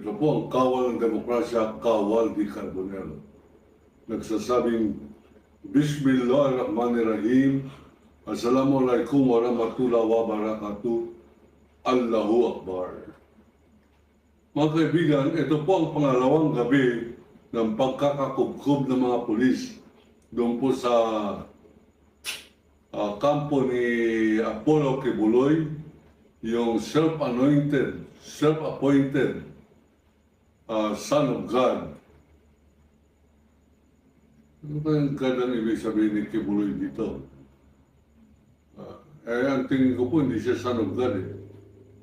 Ito po ang kawal ng demokrasya, kawal di Carbonero. Nagsasabing, Bismillahirrahmanirrahim, Assalamualaikum warahmatullahi wabarakatuh, Allahu Akbar. Mga kaibigan, ito po ang pangalawang gabi ng pagkakakubkob ng mga pulis doon po sa ah, kampo ni Apollo Kibuloy, yung self-anointed, self-appointed ah, Son of God. Ano ba yung God ang ibig sabihin ni Kibuloy dito? Ah, eh, ang tingin ko po, hindi siya Son of God eh.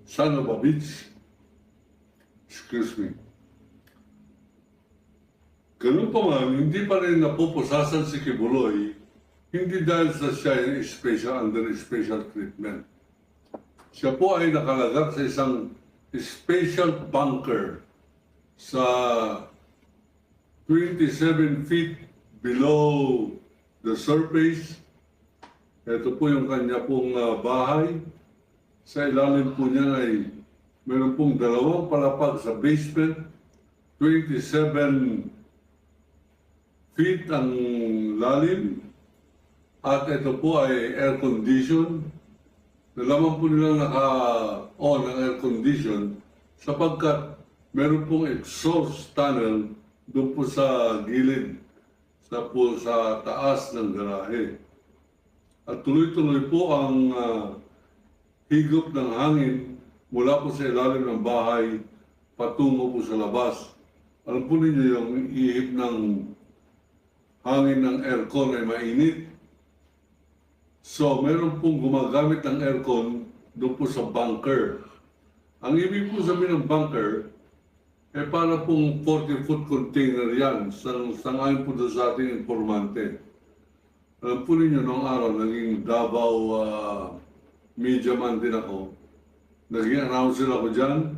Son of a bitch. Excuse me. Ganun pa man, hindi pa rin napupusasan si Kibuloy, hindi dahil sa siya ay special, under special treatment. Siya po ay nakalagak sa isang special bunker sa 27 feet below the surface. Ito po yung kanya pong ah, bahay. Sa ilalim po niya ay meron pong dalawang palapag sa basement. 27 feet ang lalim. At ito po ay air condition. Nalaman po nilang naka-on ang air condition sapagkat meron pong exhaust tunnel doon po sa gilid sa po sa taas ng garahe. At tuloy-tuloy po ang ah, higop ng hangin mula po sa ilalim ng bahay patungo po sa labas. Alam po ninyo yung ihip ng hangin ng aircon ay mainit. So, meron pong gumagamit ng aircon doon po sa bunker. Ang ibig po sabihin ng bunker, eh para pong 40-foot container yan, sang, sangayon po sa ating informante. Alam po ninyo, noong araw, naging Davao ah, media man din ako. Naging announcer ako dyan.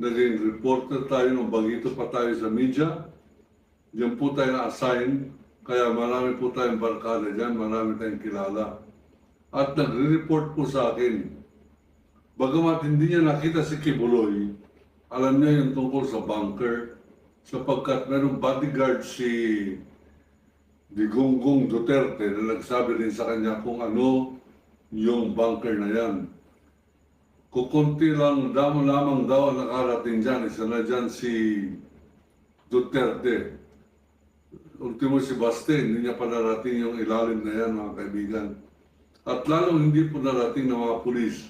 Naging reporter tayo nung bagito pa tayo sa media. Diyan po tayo na-assign. Kaya marami po tayong barkada dyan, marami tayong kilala. At nagre-report po sa akin. Bagamat hindi niya nakita si Kibuloy, alam niya yung tungkol sa bunker sapagkat merong bodyguard si Digongong Duterte na nagsabi din sa kanya kung ano yung bunker na yan. Kukunti lang, damo lamang daw ang nakarating dyan. Isa na dyan si Duterte. Ultimo si Baste, hindi niya pa narating yung ilalim na yan, mga kaibigan. At lalong hindi po narating ng mga pulis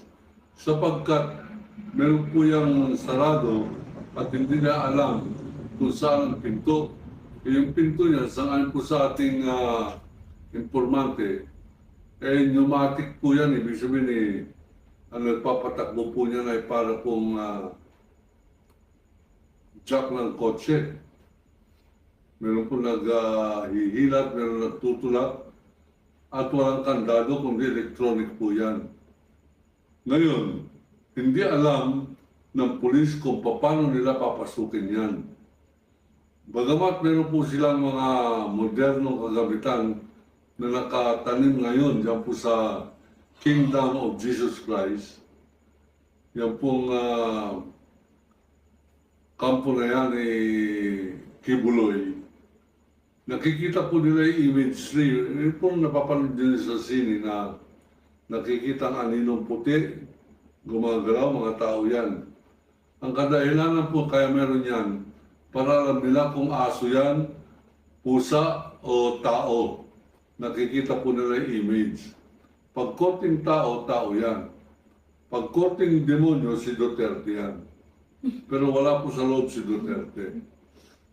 sapagkat meron po yung sarado at hindi na alam kung saan ang pinto. Eh, yung pinto niya, saan po sa ating ah, informante, eh, pneumatic po yan. Ibig sabihin eh, ang nagpapatakbo po niya ay para pong ah, jack ng kotse. Meron po naghihilat, meron nagtutulak, at walang kandado kundi electronic po yan. Ngayon, hindi alam ng pulis kung paano nila papasukin yan. Bagamat meron po silang mga modernong kagamitan na nakatanim ngayon dyan po sa Kingdom of Jesus Christ. Yan pong ah, kampo na yan ni Kibuloy. Nakikita po nila yung image yun pong napapanood din sa sine na nakikita ang aninong puti, gumagalaw, mga tao yan. Ang kadahilanan po kaya meron yan, para alam nila kung aso yan, pusa o tao. Nakikita po nila yung image. Pag korting tao, tao yan. Pag korting demonyo, si Duterte yan. Pero wala po sa loob si Duterte.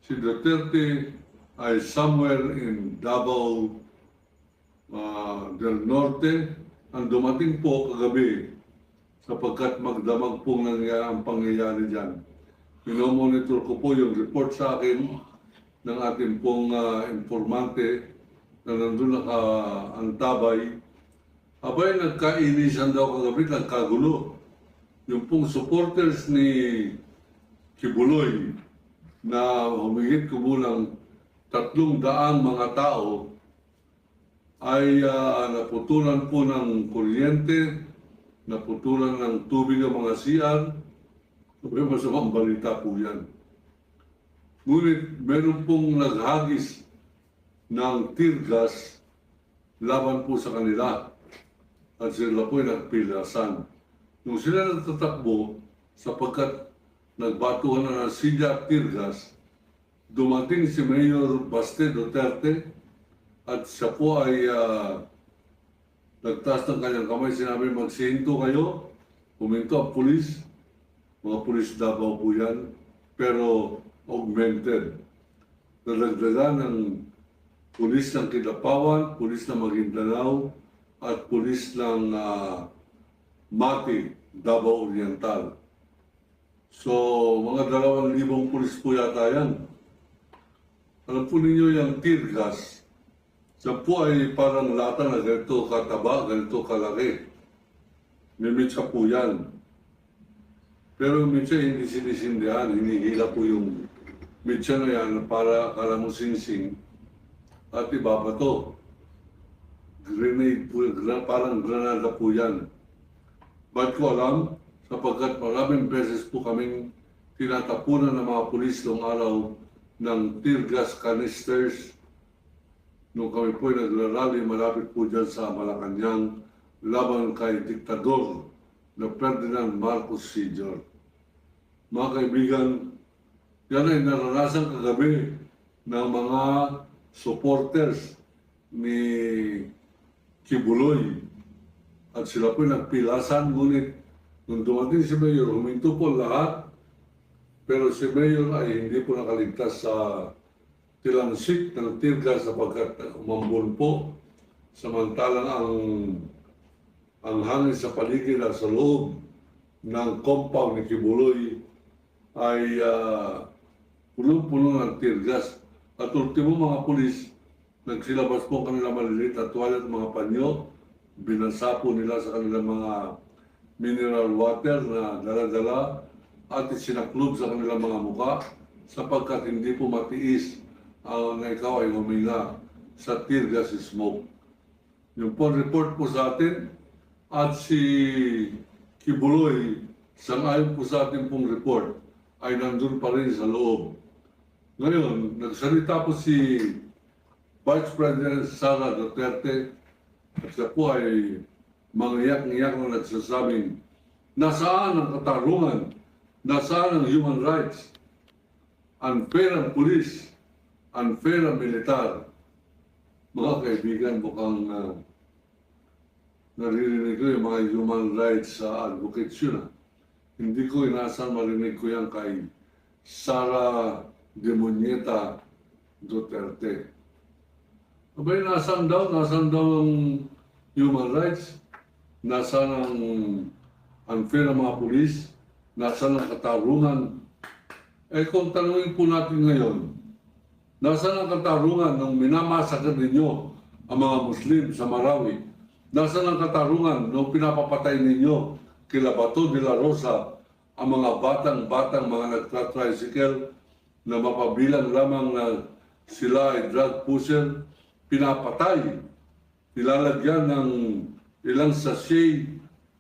Si Duterte ay somewhere in Davao ah, del Norte ang dumating po kagabi sapagkat magdamag po nangyari ang pangyayari dyan. Minomonitor ko po yung report sa akin ng ating pong ah, informante na nandun naka-antabay. Abay, nagkainisan daw kagabi, nagkagulo. Yung pong supporters ni Kibuloy na humigit kumulang tatlong daang mga tao ay ah, naputulan po ng kuryente, naputulan ng tubig ang mga CR. Sabi masamang balita po yan. Ngunit meron pong naghagis ng tear gas laban po sa kanila. At sila po ay nagpilasan. Nung sila nagtatakbo, sapagkat nagbatuhan na ng silya at tear dumating si Mayor Baste Duterte at siya po ay ah, nagtaas ng kanyang kamay, sinabi magsihinto kayo, huminto ang pulis, mga pulis Davao po yan, pero augmented. Nadagdagan ng pulis ng Kidapawan, pulis ng Maguindanao, at pulis ng ah, Mati, Davao Oriental. So, mga dalawang libong pulis po yata yan. Alam po ninyo yung tear gas, siya po ay parang lata na ganito kataba, ganito kalaki. May mitsa po yan. Pero minsan hindi sinisindihan, hinihila po yung mitsa na yan para akala mo singsing at iba pa to. Grenade po, parang granada po yan. Ba't ko alam? Sapagkat maraming beses po kaming tinatapunan ng mga pulis noong araw ng tear gas canisters nung kami po ay nagrarally malapit po dyan sa Malacanang laban kay diktador na Ferdinand Marcos Sr. Mga kaibigan, yan ay naranasan kagabi ng mga supporters ni Kibuloy. At sila po nagpilasan, ngunit nung dumating si Mayor, huminto po lahat. Pero si Mayor ay hindi po nakaligtas sa tilansik ng tear gas sapagkat umambon po. Samantalang ang ang hangin sa paligid at sa loob ng compound ni Kibuloy ay ah, punong-puno ng tear gas. At ultimo mga pulis, nagsilabas po ang kanilang maliliit at at mga panyo, binansa po nila sa kanilang mga mineral water na dala-dala at isinaklob sa kanilang mga muka sapagkat hindi po matiis ang na ikaw ay huminga sa tear gas smoke. Yung po report po sa atin at si Kibuloy, sangayon po sa atin pong report, ay nandun pa rin sa loob. Ngayon, nagsalita po si Vice President Sara Duterte at siya po ay mangiyak-ngiyak na nagsasabing nasaan ang katarungan, nasaan ang human rights, unfair ang pulis, unfair ang militar. Mga kaibigan, mukhang uh, naririnig ko yung mga human rights sa advocates yun. ah. Hindi ko inaasahan marinig ko yan kay Sara Demonieta Duterte. Abay, nasaan daw? Nasaan daw ang human rights? Nasaan ang unfair ng mga pulis? Nasaan ang katarungan? Eh kung tanungin po natin ngayon, nasaan ang katarungan nung minamasakit ninyo ang mga Muslim sa Marawi? Nasaan ang katarungan nung pinapapatay ninyo kila Bato de la Rosa ang mga batang-batang mga nagtra-tricycle na mapabilang lamang na sila ay drug pusher, pinapatay, nilalagyan ng ilang sachet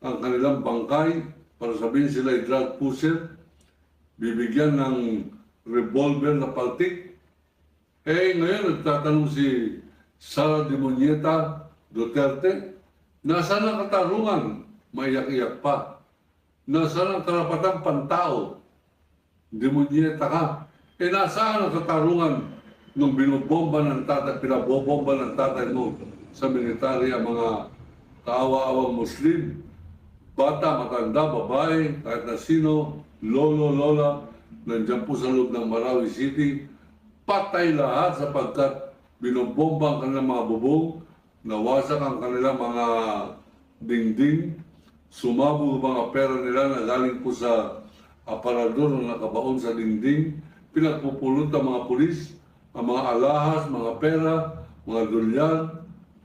ang kanilang bangkay para sabihin sila ay drug pusher, bibigyan ng revolver na paltik. Eh ngayon nagtatanong si Sara Demonieta Duterte, nasaan ang katarungan? Maiyak-iyak pa. Nasaan ang karapatang pantao? Demonieta ka. Eh nasaan ang katarungan nung binobomba ng tatay, pinabobomba ng tatay mo sa military ang mga kaawa-awang Muslim, bata, matanda, babae, kahit na sino, lolo, lola, nandiyan po sa loob ng Marawi City, patay lahat sapagkat binobomba ang kanilang mga bubong, nawasak ang kanilang mga dingding, sumabog mga pera nila na galing po sa aparador na nakabaon sa dingding, pinagpupulot ang mga pulis, ang mga alahas, mga pera, mga dulyan,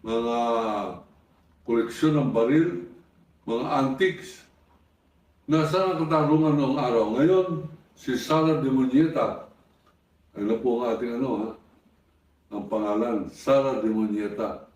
mga koleksyon ng baril, mga antiques. Nasaan ang katarungan noong araw? Ngayon, si Sara Demonieta, ano po ang ating ano ha? Ang pangalan, Sara Demonieta.